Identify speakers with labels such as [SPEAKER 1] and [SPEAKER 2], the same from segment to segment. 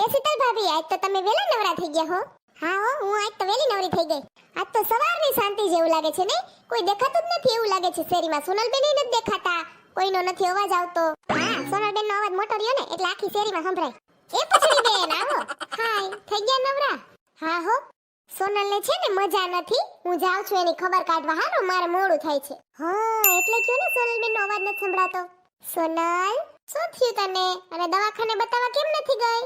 [SPEAKER 1] એ શીતલ ભાભી, આજ તો તમે વેલા નવરા થઈ ગયા હો. હા હો, હું આજ તો વેલી નવરી થઈ ગઈ. આજ તો સવારની શાંતિ જેવું લાગે છે ને કોઈ દેખાતું જ નથી એવું લાગે છે શેરીમાં. સોનલબેન નથી દેખાતા. કોઈનો નથી અવાજ આવતો. હા સોનલબેન નો અવાજ મોટો રહ્યો ને, એટલે આખી શેરીમાં સંભળાય. એ પછી બેન, આવો. હાય, થઈ ગયા નવરા? હા હો. સોનલને છે ને મજા નથી. હું જાઉં છું એની ખબર કાઢવા. હારું મારે મોડું થાય છે. હા, એટલે કયો ને સોનલબેન નો અવાજ નથી સંભળાતો? સોનલ, શું થયું તને? અને દવાખાને બતાવવા કેમ નથી ગઈ?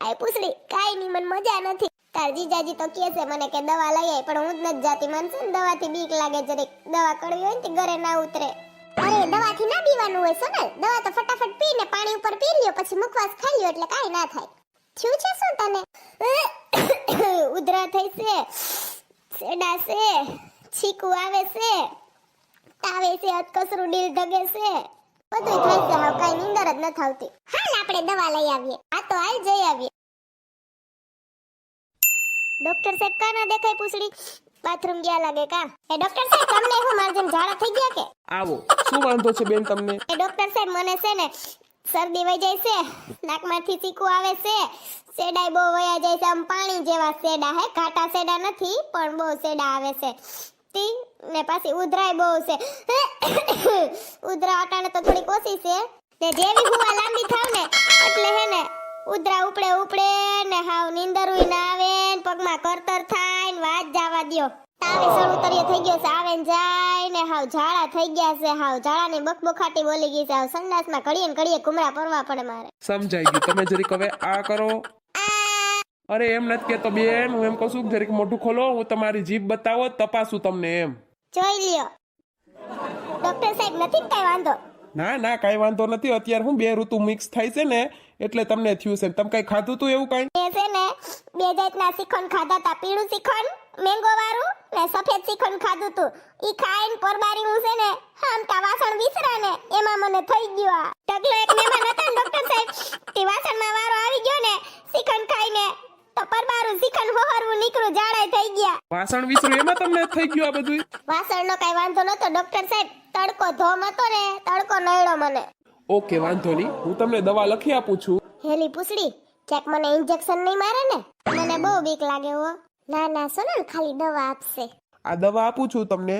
[SPEAKER 1] આય પૂછડી કાઈ ની મને મજા નથી. તાર જીજાજી તો કહે છે મને કે દવા લઈ આય, પણ હું જ નથી જાતી. મને છે દવાથી બીક લાગે, જરીક દવા કડવી હોય ને ઘરે ના ઉતરે. અરે, દવાથી ના પીવાનું હોય, સોનલ. દવા તો ફટાફટ પીને પાણી ઉપર પી લ્યો, પછી મુખવાસ ખાઈ લ્યો, એટલે કાઈ ના થાય. થયું છે શું તને? ઉધરા થઈ છે, સેડા છે, છીકું આવે છે, તાવે છે અતકસરું ડીલ ઢગે છે. બધું થાય છે હાવ કાઈ નીંદર જ નથી આવતી હાલ આપણે દવા લઈ આવીએ. આ તો હાલ જઈ આવીએ. ડોક્ટર સાહેબ કા ના દેખાય પૂછડી? બાથરૂમ ગયા લાગે કા? એ ડોક્ટર સાહેબ તમને હું માર જેમ ઝાડા થઈ ગયા કે?
[SPEAKER 2] આવો. શું વાંધો છે બેન તમને?
[SPEAKER 1] એ ડોક્ટર સાહેબ મને છે ને શરદી વહી જાય છે નાકમાંથી ચીકુ આવે છે સેડાય બહુ વયા જાય છે આમ પાણી જેવા સેડા હે. ઘાટા સેડા નથી પણ બહુ સેડા આવે છે. તી ને પાછી ઉધરાય બહુ છે. ઉધરા અટાણે તો થોડી ઓછી છે. ને જેવી હુવા લાંબી થાવ ને, એટલે હે ને, ઉધરા ઉપડે ઉપડે ને હાવ નીંદરુય ના આવે ને પગમાં કરતર થાય ને વાત જવા દ્યો. તાવે સળ ઉતર્યો થઈ ગયો છે, આવે ને જાય ને હાવ ઝાડા થઈ ગયા છે, હાવ ઝાડાની બકબખાટી બોલી ગઈ છે, હાવ સંડાસમાં ઘડીએ ને ઘડીએ કુમરા પરવા પડે મારે.
[SPEAKER 2] સમજાઈ ગયું. તમે જરીક હવે આ કરો. અરે એમ નથી કેતો બેન, હું એમ કહું છું જરીક મોઢું ખોલો, હું તમારી જીભ બતાવો, તપાસું તમને એમ.
[SPEAKER 1] જોઈ લ્યો. ડોક્ટર સાહેબ નથી ને કાંઈ વાંધો?
[SPEAKER 2] ના ના કાંઈ વાંધો નથી. અત્યારે હું બે ઋતુ મિક્સ થાય છે ને એટલે તમને થયું છે તમે કઈ ખાધું તું એવું કાંઈ?
[SPEAKER 1] એ છે ને બે જાતના શ્રીખંડ ખાધા તા. પીળું શિખંડ મેંગો વાળું ને સફેદ શ્રીખંડ ખાધું તું. ઈ ખાઈને પરબારી હું છે ને હામટા વાસણ વિસરા ને એમાં મને થઈ ગયું આ. ઢગલો એક મહેમાન હતા ને ડોક્ટર સાહેબ તે વાસણમાં વારો આવી ગયો ને શ્રીખંડ ખાઈને તો પરબારું શ્રીખંડ હોહરવું નીકળું જાડાય થઈ ગયા.
[SPEAKER 2] વાસણ વિસરું એમાં તમને થઈ ગયું આ બધું
[SPEAKER 1] વાસણનો કઈ વાંધો નતો ડોક્ટર સાહેબ તડકો ધોમ હતો ને તડકો નડ્યો મને.
[SPEAKER 2] ઓકે વાંધો નહીં. હું તમને દવા લખી આપું છું.
[SPEAKER 1] હેલી પૂછડી ક્યાંક મને ઇન્જેક્શન નહીં મારે ને? મને બહુ બીક લાગે હો. ના ના સોનલ ખાલી દવા આપશે.
[SPEAKER 2] આ દવા આપું છું તમને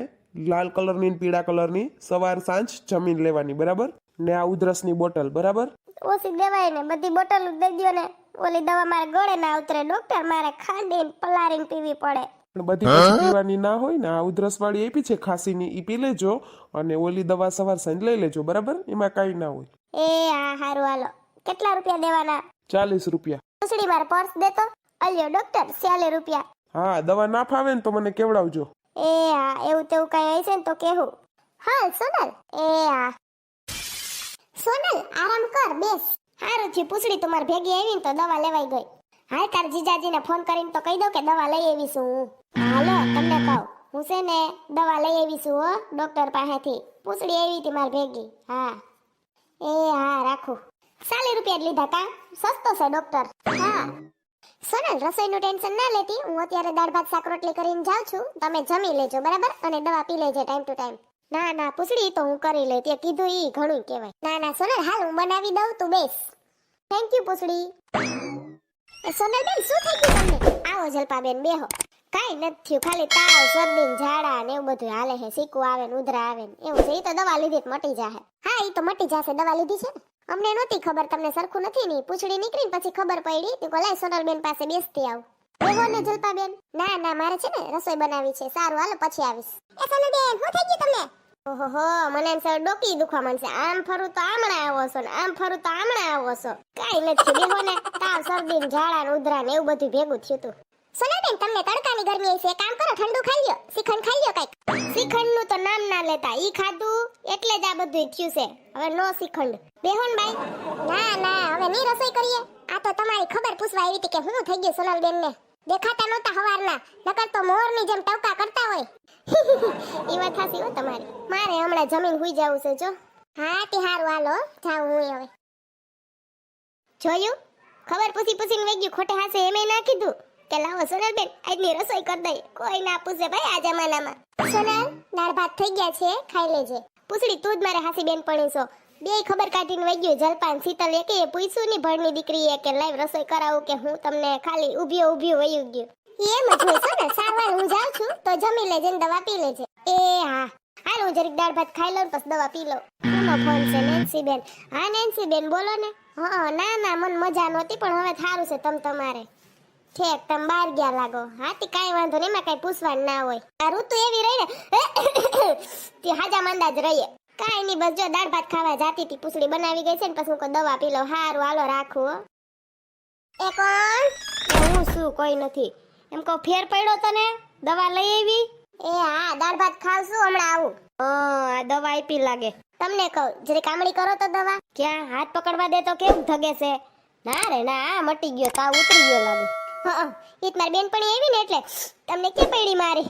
[SPEAKER 2] લાલ કલરની ને પીળા કલરની સવાર સાંજ જમીન લેવાની બરાબર? ને આ ઉધરસની બોટલ બરાબર?
[SPEAKER 1] ઓછી દેવાય ને બધી બોટલ દઈ દો ને. ઓલી દવા મારે ગળે ના ઉતરે. ડોક્ટર મારે ખાંડીને પલારીને પીવી પડે.
[SPEAKER 2] પણ બધી પછી પીવાની ના હોય ને આ ઉધરસ વાળી આપી છે ખાંસીની ઈ પી લેજો અને ઓલી દવા સવાર સાંજ લઈ લેજો બરાબર? એમાં કાંઈ ના હોય.
[SPEAKER 1] એ આ હારું હાલો. કેટલા રૂપિયા દેવાના?
[SPEAKER 2] ચાલીસ રૂપિયા.
[SPEAKER 1] પૂછડી મારે પર્સ દેતો? અલ્યો ડોક્ટર સ્યાલે રૂપિયા.
[SPEAKER 2] હા દવા ના ફાવે ને તો મને કેવડાવજો.
[SPEAKER 1] એ હા એવું તેવું કઈ હશે ને તો કેવું હા સોનલ. એ હા. સોનલ આરામ કર બેસ. હારું થયું. પૂછડી તું ભેગી આવી તો દવા લેવાઈ ગઈ. હાલ તાર જીજાજીને ફોન કરીને તો કહી દઉં કે દવા લઈ આવીશું હું. હાલો, તમને કહું. હું છે ને દવા લઈ આવીશું હો, ડોક્ટર પાસેથી. પૂછડી આવી હતી મારી ભેગી. હા. એ, હા, રાખું. સાલી રૂપિયા જ લીધા તા સસ્તો છે, ડોક્ટર. હા. સોનલ, રસોઈનું ટેન્શન ના લેતી? હું અત્યારે દાળ ભાત શાક, રોટલી કરીને જાઉં છું. તમે જમી લેજો, બરાબર? અને દવા પી લેજો ટાઈમ ટુ ટાઈમ ના ના, પૂછડી તો હું કરી લે તે કીધું ઈ ઘણું કહેવાય. ના ના, સોનલ, હાલ હું બનાવી દઉં તું, બેસ. થેન્ક યુ પૂછડી. સોનલ બેન, શું થઈ ગયું તમને? આવો જલપાબેન, બેહો. કાઈ નથી થયું, ખાલી તાવ, શરદી ઝાડા ને એવું બધું હાલે છે સીકું આવે ને ઉધરા આવે ને એવું છે. ઈ તો દવા લીધી મટી જાહે. હા, ઈ તો મટી જાશે, દવા લીધી છે અમને નહોતી ખબર, તમને સરખું નથી ની પૂછડી નીકળીને પછી ખબર પડી. તું કોલાય સોનલબેન પાસે બેસતી આવ. એવો ને જલપાબેન? ના ના મારે છે ને રસોઈ બનાવી છે. સારું હાલો પછી આવીશ. એ સોનલબેન હું થઈ ગયું તમને? ઓહો મને એમ સર ડોકી દુખવા માંડશે. આમ ફરું તો આમણા આવો છો ને આમ ફરું તો આમણા આવો છો. કાઈ નથી બેહો ને. તાવ શરદી ને ઝાડા ને ઉધરા ને એવું બધું ભેગું થયું તું. સોનલબેન તમને તડકાની ગરમી આવી છે કામ કરો ઠંડુ ખાઈ લ્યો. શ્રીખંડ ખાઈ લ્યો કંઈક. શ્રીખંડનું તો નામ ના લેતા. ઈ ખાધું એટલે જ આ બધું થયું છે. હવે નો શ્રીખંડ. બેહોન ભાઈ. ના ના હવે ની રસોઈ કરીએ. આ તો તમારી ખબર પૂછવા આવી હતી કે હું થઈ ગયું સોનલબેન ને દેખાતા નહોતા હવારના નકર તો મોરની જેમ ટવકા કરતા હોય. એ વાત સાચી હો તમારી. મારે હમણાં જમીન હુઈ જવું છે, જો. હા, તે હારું, હાલો, જાઉં હું હવે. જોયું? ખબર પૂછી પૂછીને વેગ્યું ખોટે હાસે એમે ના કીધું કે લાવો સોનલબેન, આજની રસોઈ કરી દઈ. કોઈ ના પૂછે ભાઈ આ જમાનામાં. સોનલ, દાળ ભાત થઈ ગયા છે, ખાઈ લેજે. પૂછડી, તું જ મારે હાસી બેન પડી છો બે ખબર કાઢીને વહી ગયું જલપાન શીતલ એકે પૂછ્યું ની ભણની દીકરી કે લાઈવ રસોઈ કરાવું કે હું તમને ખાલી ઊભી ઊભી વહી ગયું. એમ જ હોય ને સારવાર હું જાઉં છું, તો જમી લેજે ને દવા પી લેજે. એ હા. હાલ હું જરીક દાળ ભાત ખાઈ લઉં પછી દવા પી લઉં. કોનો ફોન છે નેન્સી બેન હા નેન્સી બેન બોલો ને. હા ના ના, મને મજા નહોતી, પણ હવે થારું છે તમ તમારે. ઠેક, તમ બાર ગયા લાગો. હાથી કાંઈ વાંધો નહીં, એમાં કાંઈ પૂછવાનું ના હોય. આ ઋતુ એવી રહી ને, તે હાજા માંદા જ રહીએ. કાંઈ નહીં બસ જો દાળ ભાત ખાવા જાતી હતી પૂછડી બનાવી ગઈ છે ને પછી હું કોઈ દવા પી લઉં. હારું હાલો રાખું એ કોણ? હું શું કોઈ નથી. એમ કહું ફેર પડ્યો તને? દવા લઈ આવી? એ હા દાળ ભાત ખાવશું હમણાં આવું. આ દવા આપી લાગે. તમને કહું જરી કામડી કરો તો દવા? ક્યાં? હાથ પકડવા દે તો કેમ ધગે છે? ના રે ના આ મટી ગયો તાવ ઉતરી ગયો લાગે. હા ઈ મારી બેનપણી આવી ને એટલે તમને કે પડી મારી?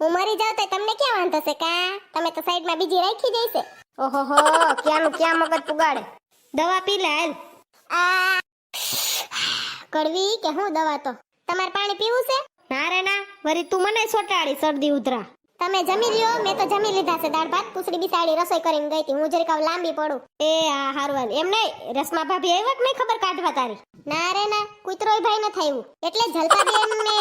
[SPEAKER 1] હું મરી જાઉં તો તમને ક્યાં વાંધો છે કા? તમે તો સાઈડમાં બીજી રાખી જઈશે ઓહો હો ક્યાંનું ક્યાં મગજ પુગાડે? દવા પી લે હાલ. આ કડવી કે હું દવા તો? તમારે પાણી પીવું છે? ના રે ના વરી તું મને સોટાડી શરદી ઉધરા. તમે જમી લ્યો મેં તો જમી લીધા છે. દાળ ભાત પૂછડી બિસાડી રસોઈ કરીને ગઈ હતી. હું જરીક લાંબી પડું. એ હા હારવાન એમ નહીં રસમા ભાભી આવ્યા કે નહીં ખબર કાઢવા તારી? ના રે ના. કુતરોય ભાઈ ન થયું. એટલે જલપાબેન ને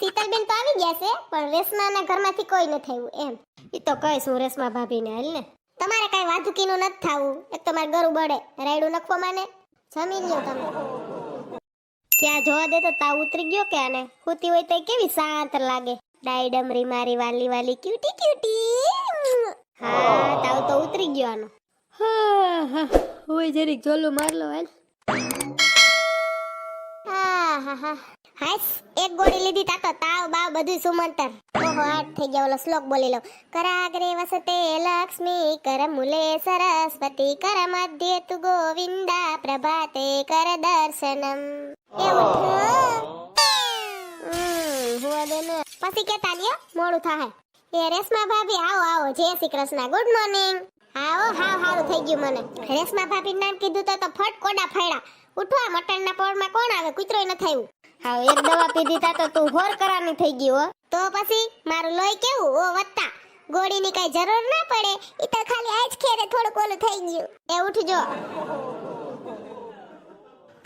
[SPEAKER 1] શીતલબેન તો આવી ગયા છે, પણ રેશમાના ઘરમાંથી કોઈ ન થયું એમ. એ તો કહીશ રેશમા ભાભીને હાલ ને? તમારે કાંઈ વાધુકીનું નથી થવું. એક તો મારે ગરું બળે, રાયડું નખવો માને જમી લ્યો તમે. ક્યાં જોવા દે તો તાવ ઉતરી ગયો કે આને? ખૂતી હોય તો કેવી શાંત લાગે. ડાઈ ડમરી, મારી વાલી વાલી ક્યુટી ક્યુટી હા, તાવ તો ઉતરી ગયો આનો.
[SPEAKER 3] હા હા. હોય જરીક ઝોલું મારલો હાલ.
[SPEAKER 1] હા હા. હાસ, એક ગોળી લીધી તા તો તાવ, બાવ બધું સુમંતર. ઓહો આઠ થઈ ગયા ઓલો શ્લોક બોલી લો. કરાગ્રે વસતે લક્ષ્મી કર મુલે સરસ્વતી, કર મધ્ય તુ ગોવિંદા, પ્રભાતે કર દર્શનમ. એવું ને. પછી કેતા લ્યો મોડું થાય એ રેશમા ભાભી, આવો આવો. જય શ્રી કૃષ્ણ. Good morning. આવો, હાવ હારું થઈ ગયું મને. રેશમા ભાભી નામ કીધું તો તો ફટ કોડા ફાડ્યા. ઉઠવા મટનના પોળમાં કોણ આવે? કૂતરો ન થાય હા એક દવા પીધી તા તો તું હોર કરાની થઈ ગયું હો. તો પછી મારું લોહી કેવું? ઓ, વત્તા. ગોળીની કઈ જરૂર ના પડે. એ તો ખાલી આજ ખેરે થોડું ઓલું થઈ ગયું. એ, ઉઠજો.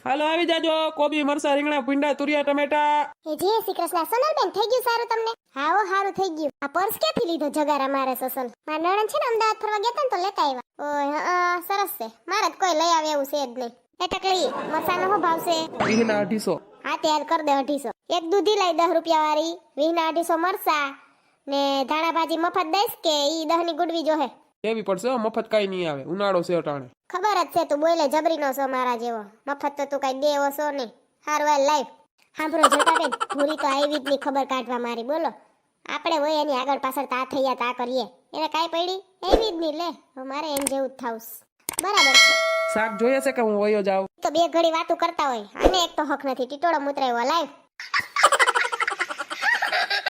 [SPEAKER 2] હાલો આવી જાજો. કોબી મરસા રીંગણા ભીંડા તુરિયા ટમેટા.
[SPEAKER 1] એ જય શ્રી કૃષ્ણ. સોનલબેન થઈ ગયું સારું તમને? હાવો સારું થઈ ગયું. આ પર્સ ક્યાંથી લીધો જગારા મારે સસલ મારા નણંદ છે ને અમદાવાદ ફરવા ગયા ને તો લેતા આવ્યા. ઓય હા સરસ છે. મારે જ કોઈ લઈ આવે એવું છે જ નહીં. એ ટકલી મરસાનો શું ભાવ છે?
[SPEAKER 2] વીહના અઢીસો.
[SPEAKER 1] હા તૈયાર કર દે અઢીસો. એક દૂધી લઈ દસ રૂપિયા વાળી. વીના અઢીસો મરસા ને ધાણા ભાજી મફત દઈશ કે ઈ દહની ગુડવી જોહે
[SPEAKER 2] કેવી પડશે મફત કાંઈ નહીં આવે. ઉનાળો છે અટાણે.
[SPEAKER 1] ખબર જ છે તું બોલે જબરીનો છો મારા જેવો. મફત તો તું કઈ દેવો છો નહીં. હારું હાલ લાઈવ. સાંભળો જટાબેન ભૂરી તો આવી જ નહીં ખબર કાઢવા મારી. બોલો. આપણે હોય એની આગળ પાછળ તા થયા તા કરીએ. એને કાંઈ પડી? એવી જ નહીં લે. મારે એમ જેવું જ થાઉસ. બરાબર છે.
[SPEAKER 2] શાક જોઈએ છે કે હું વયો જાઉં?
[SPEAKER 1] તો બે ઘડી વાતો કરતા હોય. આને એક તો હક નથી. ટીટોળો મુતરાયો લાઈવ.